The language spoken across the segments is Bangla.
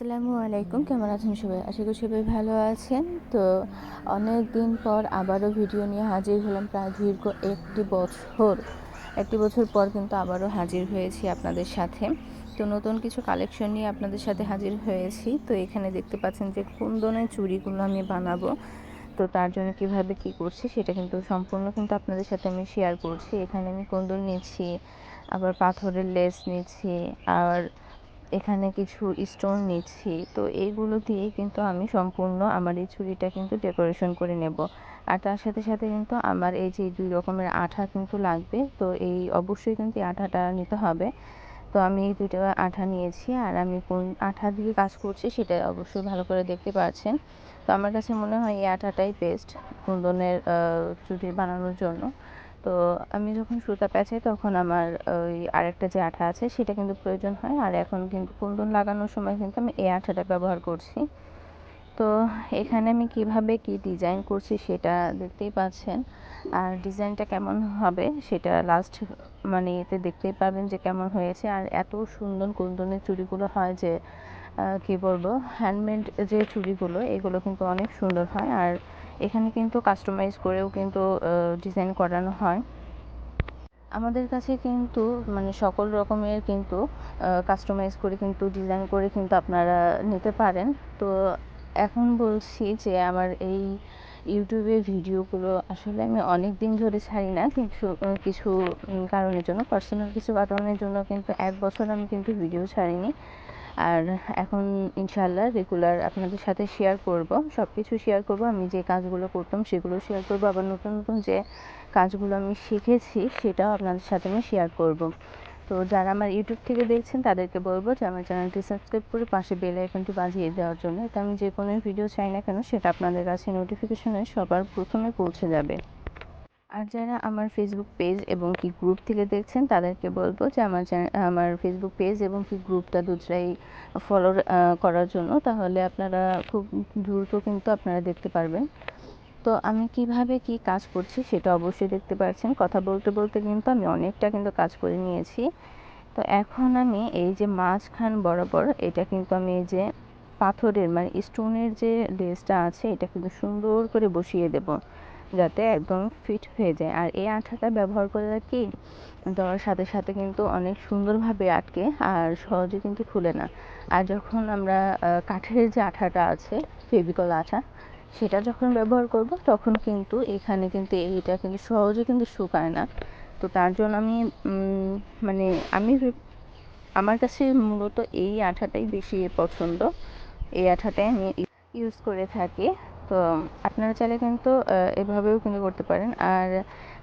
আসসালামু আলাইকুম। কেমন আছেন সবাই? আশা করি সবাই ভালো আছেন। তো অনেক দিন পর আবারও ভিডিও নিয়ে হাজির হলাম প্রায় দীর্ঘ একটি বছর। একটি বছর পর কিন্তু আবারও হাজির হয়েছি আপনাদের সাথে। তো নতুন কিছু কালেকশন নিয়ে আপনাদের সাথে হাজির হয়েছি। তো এখানে দেখতে পাচ্ছেন যে কুন্দনের চুড়িগুলো আমি বানাবো। তো তার জন্য কীভাবে কি করছি সেটা কিন্তু সম্পূর্ণ কিন্তু আপনাদের সাথে আমি শেয়ার করছি। এখানে আমি কুন্দন নিচ্ছি, আবার পাথরের লেস নিচ্ছি, আর এখানে কিছু স্টোন নিচ্ছি। তো এইগুলো দিয়ে কিন্তু আমি সম্পূর্ণ আমার এই ছুরিটা কিন্তু ডেকোরেশন করে নেব। আর তার সাথে সাথে কিন্তু আমার এই যে দুই রকমের আঠা কিন্তু লাগবে। তো এই অবশ্যই কিন্তু আঠাটা নিতে হবে। তো আমি এই দুইটা আঠা নিয়েছি আর আমি কোন আঠা দিয়ে কাজ করছি সেটা অবশ্যই ভালো করে দেখতে পাচ্ছেন। তো আমার কাছে মনে হয় এই আঠাটাই বেস্ট কুন্দনের চুড়ি বানানোর জন্য। তো আমি যখন সুতা প্যাঁচাই তখন আমার ওই আরেকটা যে আঠা আছে সেটা কিন্তু প্রয়োজন হয়। আর এখন কিন্তু কুন্দন লাগানোর সময় কিন্তু আমি এই আঠাটা ব্যবহার করছি। তো এখানে আমি কীভাবে কি ডিজাইন করছি সেটা দেখতেই পাচ্ছেন। আর ডিজাইনটা কেমন হবে সেটা লাস্ট মানে এতে দেখতেই পাবেন যে কেমন হয়েছে। আর এত সুন্দর কুন্দনের চুড়িগুলো হয় যে কি বলব হ্যান্ডমেড যে চুড়িগুলো, এগুলো কিন্তু অনেক সুন্দর হয়। আর এখানে কিন্তু কাস্টমাইজ করেও কিন্তু ডিজাইন করানো হয়। আমাদের কাছে কিন্তু মানে সকল রকমের কিন্তু কাস্টমাইজ করে কিন্তু ডিজাইন করে কিন্তু আপনারা নিতে পারেন। তো এখন বলছি যে আমার এই ইউটিউবে ভিডিওগুলো আসলে আমি অনেক দিন ধরে ছাড়ি না। কিছু কিছু কারণের জন্য পার্সোনাল কিছু কারণের জন্য কিন্তু এক বছর আমি কিন্তু ভিডিও ছাড়িনি। আর এখন ইনশাল্লাহ রেগুলার আপনাদের সাথে শেয়ার করব সব কিছু শেয়ার করব, আমি যে কাজগুলো করতাম সেগুলো শেয়ার করব, আবার নতুন নতুন যে কাজগুলো আমি শিখেছি সেটাও আপনাদের সাথে আমি শেয়ার করব। তো যারা আমার ইউটিউব থেকে দেখছেন তাদেরকে বলব যে আমার চ্যানেলটি সাবস্ক্রাইব করে পাশে বেল আইকনটি বাজিয়ে দেওয়ার জন্য এটা আমি যে কোনো ভিডিও চাই না কেন সেটা আপনাদের কাছে নোটিফিকেশনে সবার প্রথমে পৌঁছে যাবে। আর যারা আমার ফেসবুক পেজ এবং কি গ্রুপ থেকে দেখছেন, তাদেরকে বলব যে আমার আমার ফেসবুক পেজ এবং কি গ্রুপটা দুটাই ফলো করার জন্য। তাহলে আপনারা খুব দ্রুত কিন্তু আপনারা দেখতে পারবেন। তো আমি কীভাবে কি কাজ করছি সেটা অবশ্যই দেখতে পাচ্ছেন কথা বলতে বলতে কিন্তু আমি অনেকটা কিন্তু কাজ করে নিয়েছি। তো এখন আমি এই যে মাঝখান বরাবর, এটা কিন্তু আমি এই যে পাথরের মানে স্টোনের যে লেসটা আছে, এটা কিন্তু সুন্দর করে বসিয়ে দেব। যাতে একদম ফিট হয়ে যায়। আর এই আঠাটা ব্যবহার করলে কি দেওয়ার সাথে সাথে কিন্তু অনেক সুন্দরভাবে আটকে আর সহজে কিন্তু খুলে না। আর যখন আমরা কাঠের যে আঠাটা আছে, ফেভিকল আঠা, সেটা যখন ব্যবহার করব, তখন কিন্তু এখানে কিন্তু এইটা কিন্তু সহজে কিন্তু শুকায় না। তো তার জন্য আমি মানে আমি আমার কাছে মূলত এই আঠাটাই বেশি পছন্দ। এই আঠাটাই আমি ইউজ করে থাকি। তো আপনারা চাইলে কিন্তু এভাবেও কিন্তু করতে পারেন। আর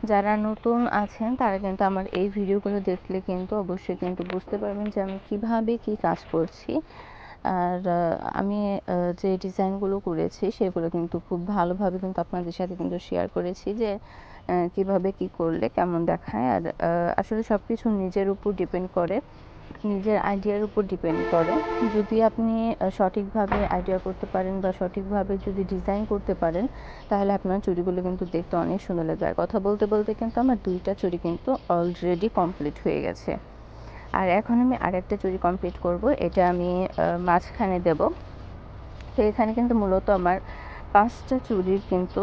যারা নতুন আছেন, তারা কিন্তু আমার এই ভিডিওগুলো দেখলে কিন্তু অবশ্যই কিন্তু বুঝতে পারবেন যে আমি কীভাবে কী কাজ করছি। আর আমি যে ডিজাইনগুলো করেছি, সেগুলো কিন্তু খুব ভালোভাবে কিন্তু আপনাদের সাথে কিন্তু শেয়ার করেছি যে কীভাবে কি করলে কেমন দেখায়। আর আসলে সব কিছু নিজের উপর ডিপেন্ড করে। নিজের আইডিয়ার উপর ডিপেন্ড করে। যদি আপনি সঠিকভাবে আইডিয়া করতে পারেন বা সঠিকভাবে যদি ডিজাইন করতে পারেন, তাহলে আপনার চুড়িগুলো কিন্তু দেখতে অনেক সুন্দর লাগবে। আর কথা বলতে বলতে কিন্তু আমার দুইটা চুড়ি কিন্তু অলরেডি কমপ্লিট হয়ে গেছে। আর এখন আমি আরেকটা চুড়ি কমপ্লিট করব, এটা আমি মাঝখানে দেব। তো এখানে কিন্তু মূলত আমার পাঁচটা চুড়ির কিন্তু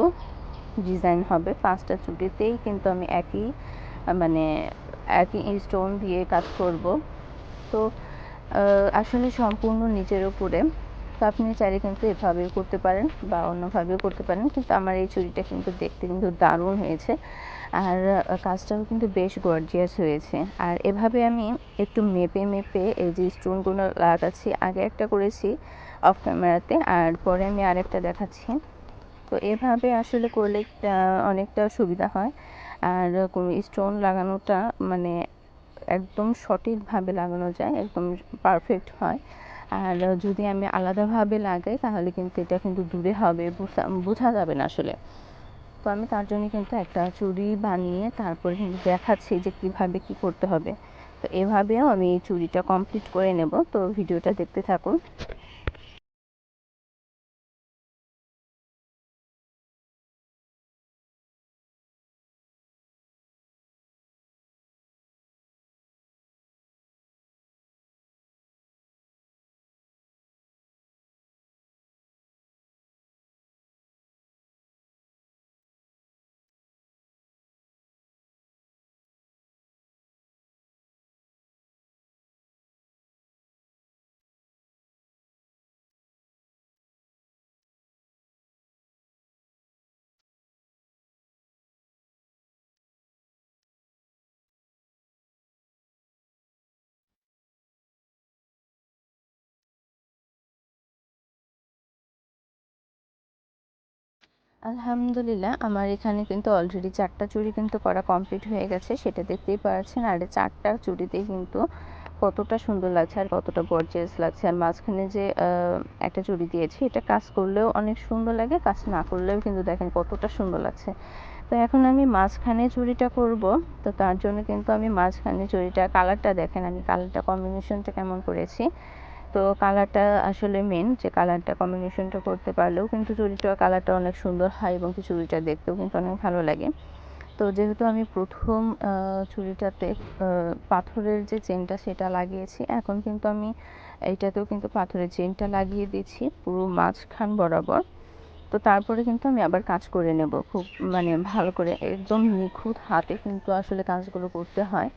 ডিজাইন হবে। পাঁচটা চুড়িতেই কিন্তু আমি একই মানে একই স্টোন দিয়ে কাজ করব। তো আসলে সম্পূর্ণ নিজের উপরে। তো আপনি চাইলে কিন্তু এভাবেও করতে পারেন বা অন্যভাবেও করতে পারেন। কিন্তু আমার এই চুড়িটা কিন্তু দেখতে কিন্তু দারুণ হয়েছে। আর কাজটাও কিন্তু বেশ গর্জিয়াস হয়েছে। আর এভাবে আমি একটু মেপে মেপে এই যে স্টোনগুলো লাগাচ্ছি, আগে একটা করেছি অফ ক্যামেরাতে আর পরে আমি আরেকটা দেখাচ্ছি। তো এভাবে আসলে করলে অনেকটা সুবিধা হয়। আর স্টোন লাগানোটা মানে একদম সঠিকভাবে লাগানো যায়, একদম পারফেক্ট হয়। আর যদি আমি আলাদাভাবে লাগাই, তাহলে কিন্তু এটা কিন্তু দূরে হবে, বোঝা যাবে না আসলে। তো আমি তার জন্য কিন্তু একটা চুড়ি বানিয়ে তারপরে কিন্তু দেখাচ্ছি যে কীভাবে কি করতে হবে। তো এভাবেও আমি এই চুড়িটা কমপ্লিট করে নেব। তো ভিডিওটা দেখতে থাকুন। আলহামদুলিল্লাহ, আমার এখানে কিন্তু অলরেডি চারটা চুড়ি কিন্তু করা কমপ্লিট হয়ে গেছে, সেটা দেখতেই পাচ্ছেন। আর চারটা চুড়িতেই কিন্তু কতটা সুন্দর লাগছে আর কতটা গর্জিয়াস লাগছে। আর মাঝখানে যে একটা চুড়ি দিয়েছি, এটা কাজ করলেও অনেক সুন্দর লাগে, কাজ না করলেও কিন্তু দেখেন কতটা সুন্দর লাগছে। তো এখন আমি মাঝখানে চুড়িটা করব তো তার জন্য কিন্তু আমি মাঝখানে চুড়িটা কালারটা দেখেন, আমি কালারটা কম্বিনেশনটা কেমন করেছি। তো কালারটা আসলে মেন যে কালারটা কম্বিনেশনটা করতে পারলেও কিন্তু চুড়িটা কালারটা অনেক সুন্দর হয় এবং চুড়িটা দেখতেও কিন্তু অনেক ভালো লাগে। তো যেহেতু আমি প্রথম চুড়িটাতে পাথরের যে চেনটা সেটা লাগিয়েছি, এখন কিন্তু আমি এইটাতেও কিন্তু পাথরের চেনটা লাগিয়ে দিচ্ছি পুরো মাঝখান বরাবর। তো তারপরে কিন্তু আমি আবার কাজ করে নেব। খুব মানে ভালো করে, একদম নিখুঁত হাতে কিন্তু আসলে কাজগুলো করতে হয়।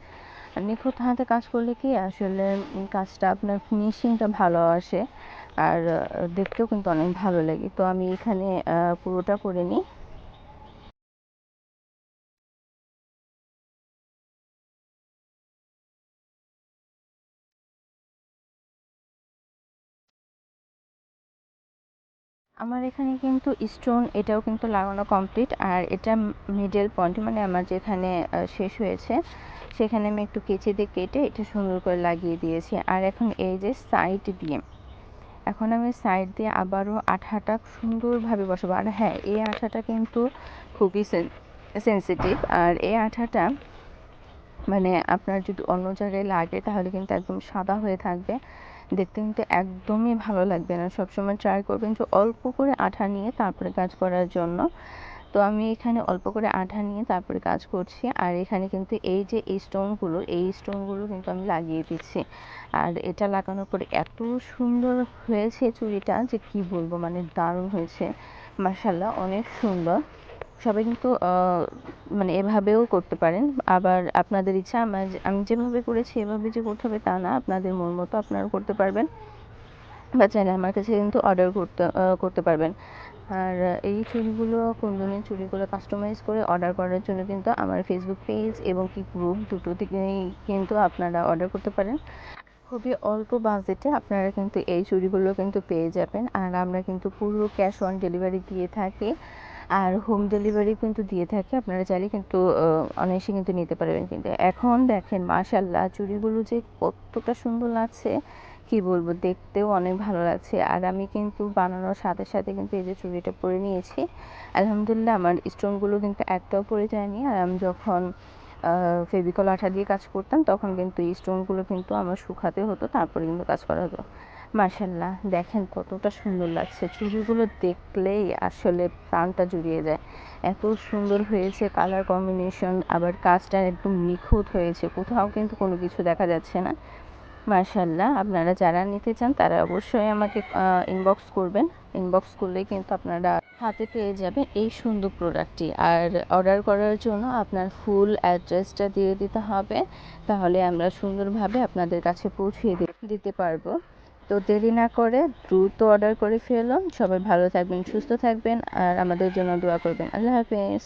নিখুঁত হাতে কাজ করলে কি আসলে কাজটা আপনার ফিনিশিংটা ভালো আসে আর দেখতেও কিন্তু অনেক ভালো লাগে। তো আমি এখানে পুরোটা করে নিই। আমার এখানে কিন্তু স্টোন এটাও কিন্তু লাগানো কমপ্লিট আর এটা মিডল পয়েন্ট মানে আমার যেখানে শেষ হয়েছে। সেখানে আমি একটু কেচি দিয়ে কেটে এটা সুন্দর করে লাগিয়ে দিয়েছি। আর এখন এই যে সাইড দিয়ে, এখন আমি সাইড দিয়ে আবারও আঠাটা সুন্দরভাবে বসাবো। আর হ্যাঁ এই আঠাটা কিন্তু খুবই সেন্সিটিভ আর এই আঠাটা মানে আপনার যদি অন্য জায়গায় লাগে, তাহলে কিন্তু একদম সাদা হয়ে থাকবে। দেখতে কিন্তু একদমই ভালো লাগবে না। সবসময় ট্রাই করবেন যে অল্প করে আঠা নিয়ে তারপরে কাজ করার জন্য। তো আমি এখানে অল্প করে আঠা নিয়ে তারপরে কাজ করছি। আর এখানে কিন্তু এই যে এই স্টোনগুলো এই স্টোনগুলো কিন্তু আমি লাগিয়ে দিচ্ছি। আর এটা লাগানোর পরে এত সুন্দর হয়েছে চুড়িটা যে কি বলব মানে দারুণ হয়েছে। মার্শাল্লাহ অনেক সুন্দর। সবাই কিন্তু মানে এভাবেও করতে পারেন। আবার আপনাদের ইচ্ছা আমার আমি যেভাবে করেছি, এভাবে যে করতে হবে তা না, আপনাদের মন মতো আপনারা করতে পারবেন। বা চাইলে আমার কাছে কিন্তু অর্ডার করতে করতে পারবেন। আর এই চুড়িগুলো কুন্দনের চুড়িগুলো কাস্টমাইজ করে অর্ডার করার জন্য কিন্তু আমার ফেসবুক পেজ এবং কি গ্রুপ দুটো থেকেই কিন্তু আপনারা অর্ডার করতে পারেন। খুবই অল্প বাজেটে আপনারা কিন্তু এই চুড়িগুলো কিন্তু পেয়ে যাবেন। আর আমরা কিন্তু পুরো ক্যাশ অন ডেলিভারি দিয়ে থাকি। আর হোম ডেলিভারি কিন্তু দিয়ে থাকি। আপনারা চাইলে কিন্তু অনায়াসে কিন্তু নিতে পারবেন। কিন্তু এখন দেখেন মাশাল্লাহ চুড়িগুলো যে কতটা সুন্দর লাগছে। কি বলব, দেখতেও অনেক ভালো লাগছে। আর আমি কিন্তু বানানোর সাথে সাথে কিন্তু এই যে চুড়িটা পরে নিয়েছি, আলহামদুলিল্লাহ আমার স্টোনগুলো কিন্তু একটাও পরে যায়নি। আর আমি যখন ফেভিকল আঠা দিয়ে কাজ করতাম, তখন কিন্তু এই স্টোনগুলো কিন্তু আমার শুকাতে হতো, তারপরে কিন্তু কাজ করা হতো। মার্শাল্লাহ দেখেন কতটা সুন্দর লাগছে। চুড়িগুলো দেখলেই আসলে প্রাণটা জুড়িয়ে যায়। এত সুন্দর হয়েছে কালার কম্বিনেশন, আবার কাজটা একদম নিখুঁত হয়েছে, কোথাও কিন্তু কোনো কিছু দেখা যাচ্ছে না। মার্শাল্লাহ আপনারা যারা নিতে চান তারা অবশ্যই আমাকে ইনবক্স করবেন। ইনবক্স করলেই কিন্তু আপনারা হাতে পেয়ে যাবেন এই সুন্দর প্রোডাক্টটি আর অর্ডার করার জন্য আপনার ফুল অ্যাড্রেসটা দিয়ে দিতে হবে। তাহলে আমরা সুন্দরভাবে আপনাদের কাছে পৌঁছিয়ে দিতে পারব। তো দেরি না করে দ্রুত অর্ডার করে ফেলুন। সবাই ভালো থাকবেন, সুস্থ থাকবেন, আর আমাদের জন্য দোয়া করবেন। আল্লাহ হাফেজ।